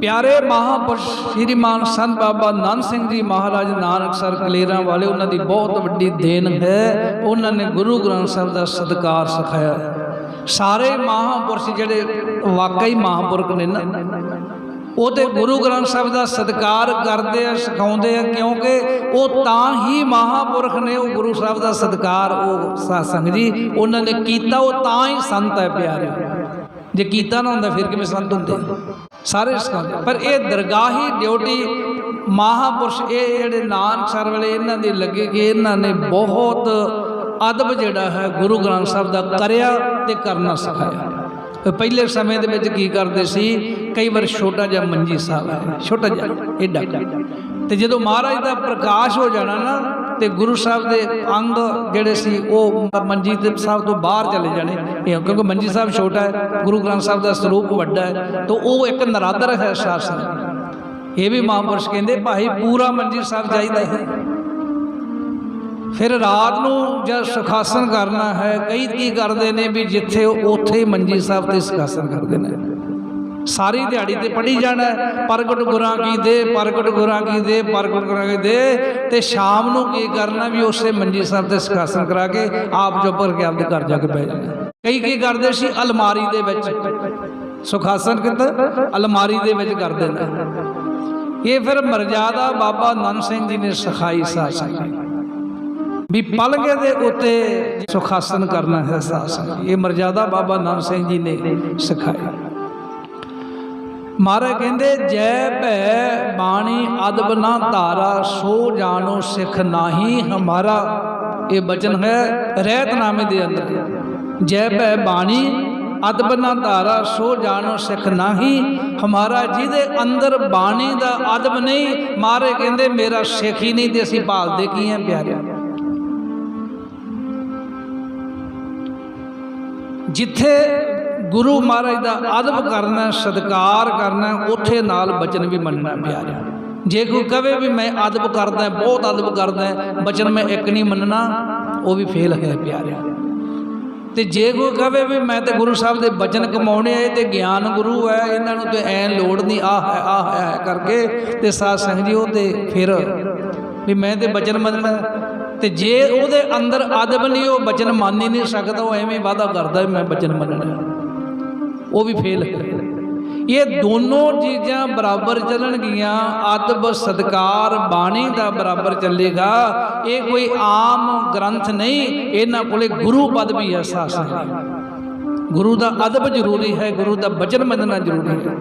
ਪਿਆਰੇ ਮਹਾਪੁਰਸ਼ ਸ਼੍ਰੀਮਾਨ ਸੰਤ ਬਾਬਾ ਨੰਦ ਸਿੰਘ ਜੀ ਮਹਾਰਾਜ ਨਾਨਕਸਰ ਕਲੇਰਾਂ ਵਾਲੇ, ਉਹਨਾਂ ਦੀ ਬਹੁਤ ਵੱਡੀ ਦੇਣ ਹੈ। ਉਹਨਾਂ ਨੇ ਗੁਰੂ ਗ੍ਰੰਥ ਸਾਹਿਬ ਦਾ ਸਤਿਕਾਰ ਸਿਖਾਇਆ। ਸਾਰੇ ਮਹਾਪੁਰਸ਼ ਜਿਹੜੇ ਵਾਕਈ ਮਹਾਪੁਰਖ ਨੇ ਨਾ, ਉਹ ਤੇ ਗੁਰੂ ਗ੍ਰੰਥ ਸਾਹਿਬ ਦਾ ਸਤਿਕਾਰ ਕਰਦੇ ਆ, ਸਿਖਾਉਂਦੇ ਆ, ਕਿਉਂਕਿ ਉਹ ਤਾਂ ਹੀ ਮਹਾਪੁਰਖ ਨੇ, ਉਹ ਗੁਰੂ ਸਾਹਿਬ ਦਾ ਸਤਿਕਾਰ, ਉਹ ਸਾਸੰਗ ਜੀ, ਉਹਨਾਂ ਨੇ ਕੀਤਾ, ਉਹ ਤਾਂ ਹੀ ਸੰਤ ਹੈ ਪਿਆਰੇ। ਜੇ ਕੀਤਾ ਨਾ ਹੁੰਦਾ, ਫਿਰ ਕਿਵੇਂ ਸੰਤ ਹੁੰਦੇ? ਸਾਰੇ ਸਿਖਾਉਂਦੇ ਪਰ ਇਹ ਦਰਗਾਹੀ ਡਿਊਟੀ ਮਹਾਪੁਰਸ਼, ਇਹ ਜਿਹੜੇ ਨਾਨਕਸਰ ਵਾਲੇ ਇਹਨਾਂ ਦੇ ਲੱਗੇ ਕਿ ਇਹਨਾਂ ਨੇ ਬਹੁਤ ਅਦਬ ਜਿਹੜਾ ਹੈ ਗੁਰੂ ਗ੍ਰੰਥ ਸਾਹਿਬ ਦਾ ਕਰਿਆ ਤੇ ਕਰਨਾ ਸਿਖਾਇਆ। ਪਹਿਲੇ ਸਮੇਂ ਦੇ ਵਿੱਚ ਕੀ ਕਰਦੇ ਸੀ? ਕਈ ਵਾਰ ਛੋਟਾ ਜਿਹਾ ਮੰਜੀ ਸਾਹਿਬ ਹੈ, ਛੋਟਾ ਜਿਹਾ, ਏਡਾ। ਤੇ ਜਦੋਂ ਮਹਾਰਾਜ ਦਾ ਪ੍ਰਕਾਸ਼ ਹੋ ਜਾਣਾ ਨਾ ਤੇ ਗੁਰੂ ਸਾਹਿਬ ਦੇ ਅੰਗ ਜਿਹੜੇ ਸੀ, ਉਹ ਮੰਜੀ ਸਾਹਿਬ ਤੋਂ ਬਾਹਰ ਚਲੇ ਜਾਣੇ। ਇਹ ਕਿਉਂਕਿ ਮੰਜੀ ਸਾਹਿਬ ਛੋਟਾ ਹੈ, ਗੁਰੂ ਗ੍ਰੰਥ ਸਾਹਿਬ ਦਾ ਸਰੂਪ ਵੱਡਾ ਹੈ, ਤਾਂ ਉਹ ਇੱਕ ਨਰਾਦਰ ਹੈ ਸ਼ਾਸਨ ਇਹ ਵੀ ਮਹਾਂਪੁਰਸ਼ ਕਹਿੰਦੇ, ਭਾਈ, ਪੂਰਾ ਮੰਜੀ ਸਾਹਿਬ ਚਾਹੀਦਾ ਹੈ। ਫਿਰ ਰਾਤ ਨੂੰ ਜਦ ਸੁਖਾਸਨ ਕਰਨਾ ਹੈ ਕਈ ਕੀ ਕਰਦੇ ਨੇ ਵੀ ਜਿੱਥੇ ਉੱਥੇ ਹੀ ਮੰਜੀ ਸਾਹਿਬ ਤੇ ਸੁਖਾਸਨ ਕਰਦੇ ਨੇ। ਸਾਰੀ ਦਿਹਾੜੀ ਤੇ ਪੜੀ ਜਾਣਾ ਪ੍ਰਗਟ ਗੁਰਾਂ ਕੀ ਦੇ ਪ੍ਰਗਟ ਗੁਰਾਂ ਕੀ ਦੇ ਪ੍ਰਗਟ ਗੁਰਾਂ ਕੀ ਦੇ। ਤੇ ਸ਼ਾਮ ਨੂੰ ਕੀ ਕਰਨਾ ਵੀ ਉਸੇ ਮੰਜੀ ਸਾਹਿਬ ਤੇ ਸੁਖਾਸਨ ਕਰਾ ਕੇ ਆਪ ਚੁੱਪ ਕਰਕੇ ਆਪਦੇ ਘਰ ਜਾ ਕੇ ਬਹਿ ਜਾਣਾ ਕਈ ਕੀ ਕਰਦੇ ਸੀ ਅਲਮਾਰੀ ਦੇ ਵਿੱਚ। ਸੁਖਾਸਨ ਕਿਤੇ ਅਲਮਾਰੀ ਦੇ ਵਿੱਚ ਕਰਦੇ ਨੇ ਇਹ ਫਿਰ ਮਰਜ਼ਾਦਾ ਬਾਬਾ ਨੰਦ ਸਿੰਘ ਜੀ ਨੇ ਸਿਖਾਈ ਸਾਸਨ ਵੀ ਪਲਗੇ ਦੇ ਉੱਤੇ ਸੁਖਾਸਨ ਕਰਨਾ ਹੈ ਸਾਸਨ ਇਹ ਮਰਜ਼ਾਦਾ ਬਾਬਾ ਨਾਨਕ ਸਿੰਘ ਜੀ ਨੇ ਸਿਖਾਇਆ ਮਹਾਰਾਜ ਕਹਿੰਦੇ, ਜੈ ਭੈ ਬਾਣੀ ਅਦਬ ਨਾ ਧਾਰਾ, ਸੋ ਜਾਣੋ ਸਿੱਖ ਨਾਹੀ ਹਮਾਰਾ। ਇਹ ਬਚਨ ਹੈ ਰਹਿਤਨਾਮੇ ਦੇ ਅੰਦਰ। ਜੈ ਭੈ ਬਾਣੀ ਅਦਬ ਨਾ ਧਾਰਾ, ਸੋ ਜਾਣੋ ਸਿੱਖ ਨਾਹੀ ਹਮਾਰਾ। ਜਿਹਦੇ ਅੰਦਰ ਬਾਣੀ ਦਾ ਅਦਬ ਨਹੀਂ, ਮਾਰੇ ਕਹਿੰਦੇ, ਮੇਰਾ ਸਿੱਖ ਹੀ ਨਹੀਂ ਤੇ ਅਸੀਂ ਭਾਲਦੇ ਕੀ ਆ ਪਿਆਰਿਆ ਜਿੱਥੇ ਗੁਰੂ ਮਹਾਰਾਜ ਦਾ ਅਦਬ ਕਰਨਾ, ਸਤਿਕਾਰ ਕਰਨਾ ਉੱਥੇ ਨਾਲ ਬਚਨ ਵੀ ਮੰਨਣਾ ਪਿਆ ਰਿਹਾ ਜੇ ਕੋਈ ਕਵੇ ਵੀ ਮੈਂ ਅਦਬ ਕਰਦਾ, ਬਹੁਤ ਅਦਬ ਕਰਦਾ, ਬਚਨ ਮੈਂ ਇੱਕ ਨਹੀਂ ਮੰਨਣਾ, ਉਹ ਵੀ ਫੇਲ ਹੈ ਪਿਆਰਿਆ। ਤੇ ਜੇ ਕੋਈ ਕਵੇ ਵੀ ਮੈਂ ਤੇ ਗੁਰੂ ਸਾਹਿਬ ਦੇ ਬਚਨ ਕਮਾਉਣੇ ਆ, ਇਹ ਤੇ ਗਿਆਨ ਗੁਰੂ ਹੈ, ਇਹਨਾਂ ਨੂੰ ਤੇ ਐ ਲੋੜ ਨਹੀਂ ਆ ਹੈ ਆ ਹੈ ਕਰਕੇ ਤੇ ਸਾਧ ਸੰਗਤ ਜੀ ਉਹ ਤੇ ਫਿਰ ਵੀ ਮੈਂ ਤੇ ਬਚਨ ਮੰਨਣਾ। ਤੇ ਜੇ ਉਹਦੇ ਅੰਦਰ ਅਦਬ ਨਹੀਂ, ਉਹ ਬਚਨ ਮੰਨ ਹੀ ਨਹੀਂ ਸਕਦਾ, ਉਹ ਐਵੇਂ ਵਾਦਾ ਕਰਦਾ ਵੀ ਮੈਂ ਬਚਨ ਮੰਨਣਾ। ਉਹ ਵੀ ਫੇਲ ਇਹ ਦੋਨੋਂ ਚੀਜ਼ਾਂ ਬਰਾਬਰ ਚੱਲਣਗੀਆਂ। ਅਦਬ ਸਤਕਾਰ ਬਾਣੀ ਦਾ ਬਰਾਬਰ ਚੱਲੇਗਾ। ਇਹ ਕੋਈ ਆਮ ਗ੍ਰੰਥ ਨਹੀਂ, ਇਹਨਾਂ ਕੋਲੇ ਗੁਰੂ ਪਦ ਵੀ ਹੈ। ਗੁਰੂ ਦਾ ਅਦਬ ਜ਼ਰੂਰੀ ਹੈ, ਗੁਰੂ ਦਾ ਬਚਨ ਮੰਨਣਾ ਜ਼ਰੂਰੀ ਹੈ।